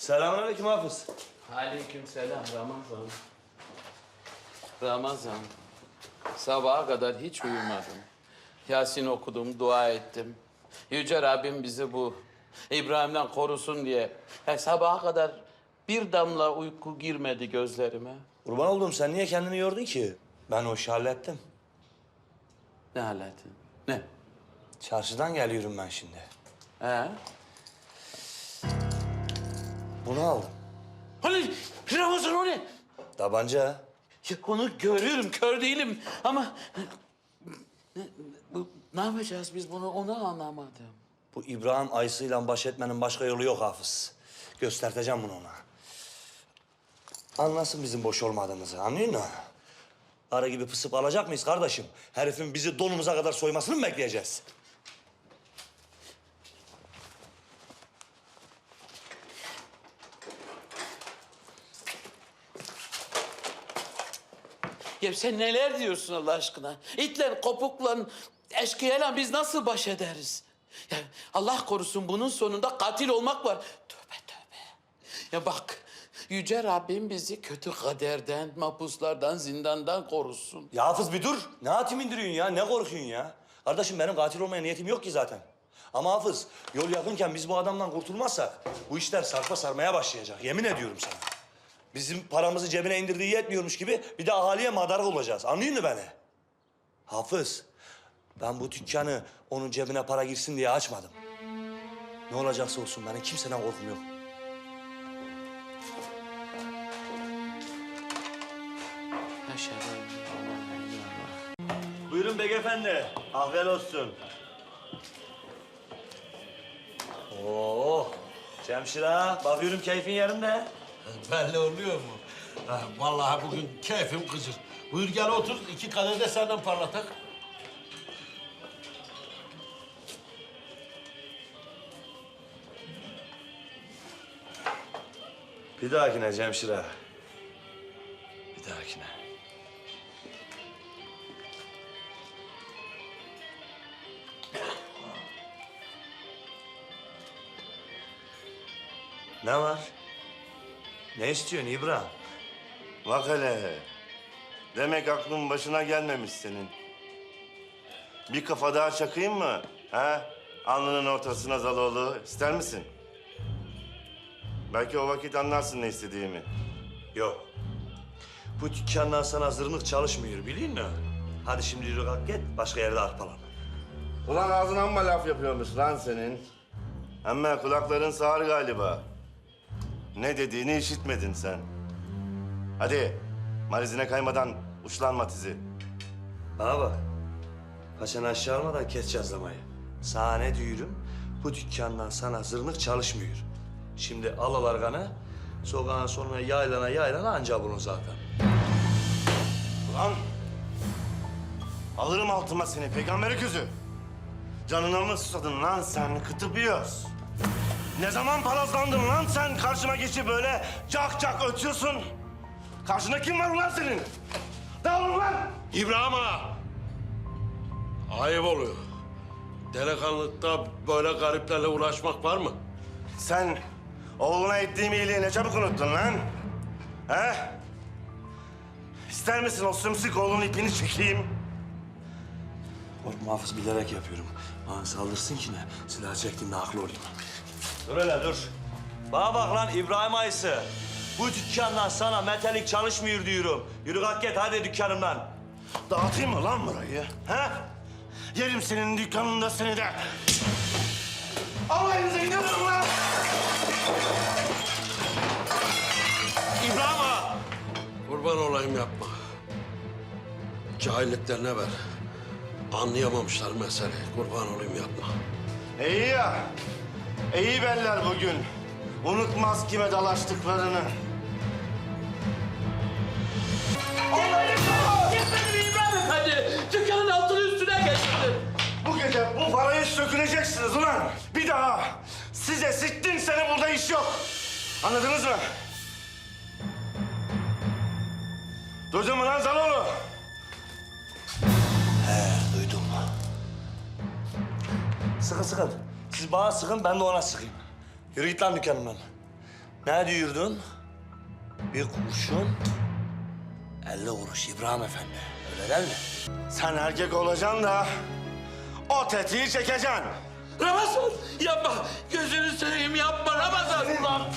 Selamünaleyküm Hafız. Aleykümselam Ramazan. Ramazan. Sabaha kadar hiç uyumadım. Yasin okudum, dua ettim. Yüce Rabbim bizi bu İbrahim'den korusun diye. Ya sabaha kadar bir damla uyku girmedi gözlerime. Kurban oldum sen niye kendini yordun ki? Ben o işi hallettim. Ne haletin? Ne? Çarşıdan geliyorum ben şimdi. He? Bunu aldım. Hani Ramazan o ne? Tabanca. Ya onu görüyorum, kör değilim ama... Ne, bu, ne yapacağız biz bunu, onu anlamadım. Bu İbrahim ayısıyla baş etmenin başka yolu yok Hafız. Göstereceğim bunu ona. Anlasın bizim boş olmadığımızı, anlıyor musun? Arı gibi pısıp alacak mıyız kardeşim? Herifin bizi donumuza kadar soymasını mı bekleyeceğiz? Ya sen neler diyorsun Allah aşkına? İtle, kopukla, eşkıyayla biz nasıl baş ederiz? Ya Allah korusun bunun sonunda katil olmak var. Tövbe tövbe. Ya bak, Yüce Rabbim bizi kötü kaderden, mahpuslardan, zindandan korusun. Ya Hafız bir dur. Ne hatim indiriyorsun ya? Ne korkuyorsun ya? Kardeşim benim katil olmaya niyetim yok ki zaten. Ama Hafız yol yakınken biz bu adamdan kurtulmazsak bu işler sarpa sarmaya başlayacak. Yemin ediyorum sana. Bizim paramızı cebine indirdiği yetmiyormuş gibi bir de ahaliye madara olacağız. Anlıyor musun beni? Hafız ben bu dükkanı onun cebine para girsin diye açmadım. Ne olacaksa olsun benim kimseden korkum yok. Buyurun beyefendi. Afiyet olsun. Oo, Cemşir ağa, bakıyorum keyfin yerinde. Belli oluyor mu? Ha, vallahi bugün keyfim kıcır. Buyur gel otur, iki kadeh de senden parlatak. Bir dahakine Cemşir ağa. Bir dahakine. Ne var? Ne istiyorsun İbrahim? Bak hele. Demek aklın başına gelmemiş senin. Bir kafa daha çakayım mı? Ha? Alnının ortasına Zaloğlu. İster misin? Belki o vakit anlarsın ne istediğimi. Yok. Bu dükkandan sana zırnık çalışmıyor biliyor musun? Hadi şimdi yürü kalk git, başka yerde arpalan. Ulan ağzına amma laf yapıyormuş lan senin. Ama kulakların sağır galiba. Ne dediğini işitmedin sen. Hadi marizine kaymadan uçlanma tizi. Bana bak. Paçanı aşağı almadan kes cazlamayı. Sana ne diyorum? Bu dükkandan sana zırnık çalışmıyor. Şimdi al o larganı, sokağın sonuna yaylana yaylana anca bulun zaten. Ulan! Alırım altıma seni peygamber gözü. Canına mı susadın lan sen kıtıbıyoruz? Ne zaman palazlandın lan sen karşıma geçip böyle cak cak ötüyorsun? Karşında kim var ulan senin? Dağılın lan! İbrahim ağa! Ayıp oluyor. Delikanlıkta böyle gariplerle uğraşmak var mı? Sen oğluna ettiğim iyiliği ne çabuk unuttun lan? He? İster misin o sımsık oğlunun ipini çekeyim? Korkma Hafız bilerek yapıyorum. Bana saldırsın ki ne? Silah çektiğimde haklı olayım. Dur hele dur. Bana bak lan İbrahim Ayısı. Bu dükkandan sana metalik çalışmıyor diyorum. Yürü kalk git hadi dükkanımdan. Dağıtayım mı lan burayı? He? Yerim senin dükkanında seni de. Alayınıza gidiyorum lan! İbrahim ağa! Kurban olayım yapma. Cahilliklerine ver. Anlayamamışlar meseleyi. Kurban olayım yapma. İyi ya. İyi beller bugün. Unutmaz kime dalaştıklarını. Gitmedi İbrahim Efendi. Dükkanın altını üstüne getirdi. Bu gece bu parayı söküleceksiniz ulan. Bir daha size sittin seni burada iş yok. Anladınız mı? Duydun mu lan Zaloğlu? Duydum. Sıkın sıkın. Siz bana sıkın ben de ona sıkayım. Yürü git lan dükkanımdan. Ne diyordun? Bir kurşun, elli kuruş İbrahim Efendi. Öyle değil mi? Sen erkek olacaksın da o tetiği çekeceksin. Ramazan yapma. Gözünü seveyim yapma Ramazan. Ulan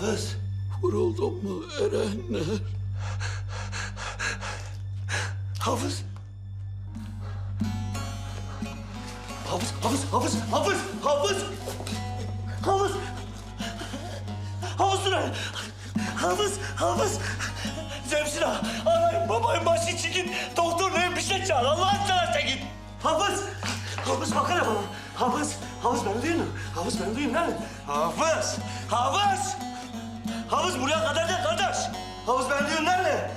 Hafız. Vuruldun mu Erenler? Hafız. Hafız, hafız, hafız, hafız, hafız. Hafız. Hafız Duran. Hafız, hafız. Zemsina, arayın babayın başı için git. Doktor neyim bir şey çağır. Allah'ın seversen git. Hafız. Hafız bakana bana. Hafız, hafız beni duyuyor musun? Hafız beni duyuyor musun? Hafız, hafız. Havuz buraya kadar değil kardeş. Havuz ben diyorum nerede?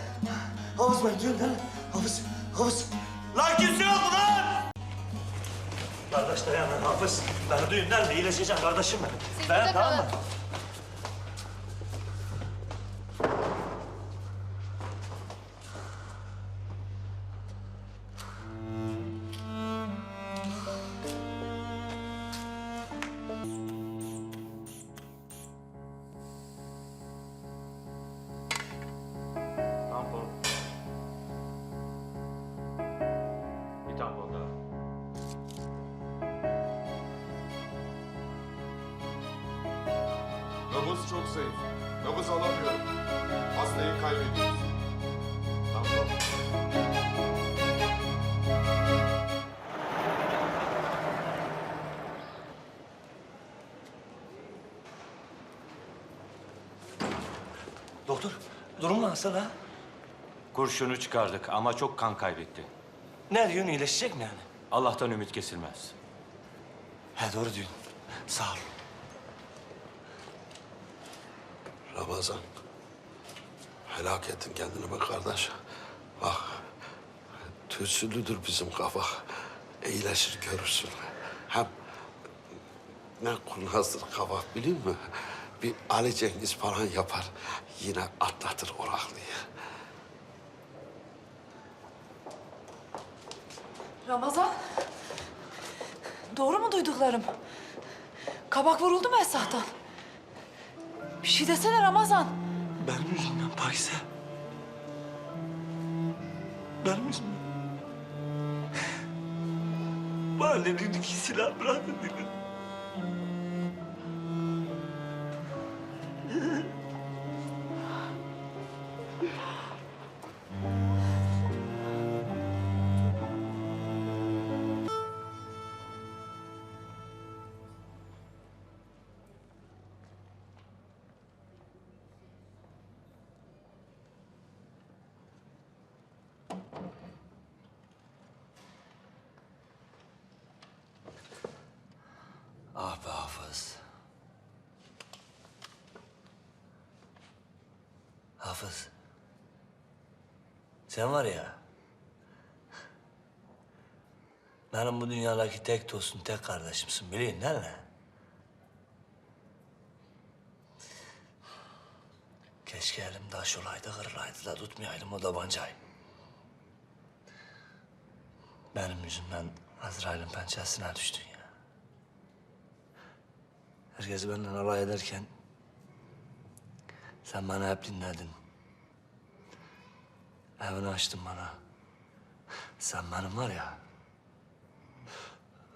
Havuz ben diyorum nerede? Havuz, havuz. Lan kimse yok mu lan? Kardeş dayan lan Hafız. Ben duyun nerede? İyileşeceğim kardeşim benim. Dayan tamam mı? Nabız çok zayıf. Nabız alamıyorum. Hastayı kaybediyoruz. Tampon. Doktor, durum nasıl ha? Kurşunu çıkardık ama çok kan kaybetti. Ne diyorsun iyileşecek mi yani? Allah'tan ümit kesilmez. He doğru diyorsun. Sağ ol. Ramazan. Helak ettin kendini be kardeş. Bak. Tütsülüdür bizim kafa. İyileşir görürsün. Hem ne kurnazdır kabak biliyor musun? Bir Ali Cengiz falan yapar. Yine atlatır oraklıyı. Ramazan. Doğru mu duyduklarım? Kabak vuruldu mu Esah'tan? Bir şey desene Ramazan. Benim yüzümden Pakize. Benim yüzümden. Mahallenin iki silah bırakın dedi. Hafız. Sen var ya... Benim bu dünyadaki tek dostum, tek kardeşimsin. Biliyorsun değil mi? Keşke elim taş olaydı, kırılaydı da tutmayaydım o tabancayı. Benim yüzümden Azrail'in pençesine düştün ya. Herkes benden alay ederken... ...sen bana hep dinledin. Evini açtın bana. Sen benim var ya...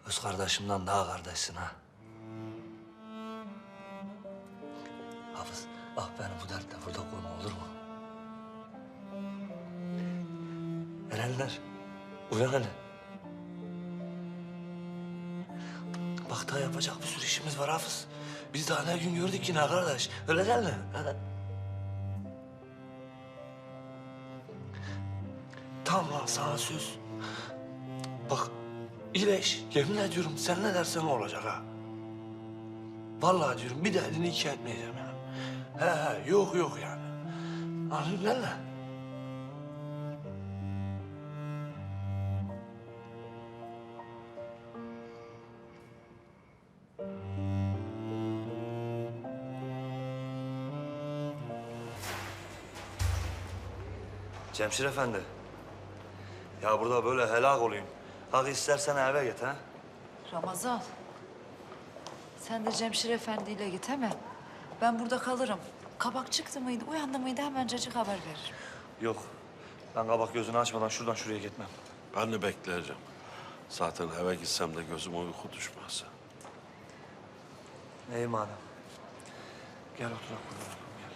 ...öz kardeşimden daha kardeşsin ha. Hafız, bak beni bu dertle burada koyma olur mu? Erenler, uyan hele. Bak daha yapacak bir sürü işimiz var Hafız. Biz daha ne gün gördük yine kardeş. Öyle değil mi? Lan sana söz. Bak İyileş. Yemin ediyorum sen ne dersen olacak ha. Vallahi diyorum bir de elini iki etmeyeceğim ya. He he yok yok yani. Anladın lan lan? Cemşir Efendi. Ya burada böyle helak olayım. Hak istersen eve git ha. Ramazan. Sen de Cemşir Efendi ile git hemen. Ben burada kalırım. Kabak çıktı mıydı, uyandı mıydı hemen cacık haber veririm. Yok. Ben kabak gözünü açmadan şuradan şuraya gitmem. Ben de bekleyeceğim. Zaten eve gitsem de gözüme uyku düşmez. İyi madem. Gel otur burada. Gel.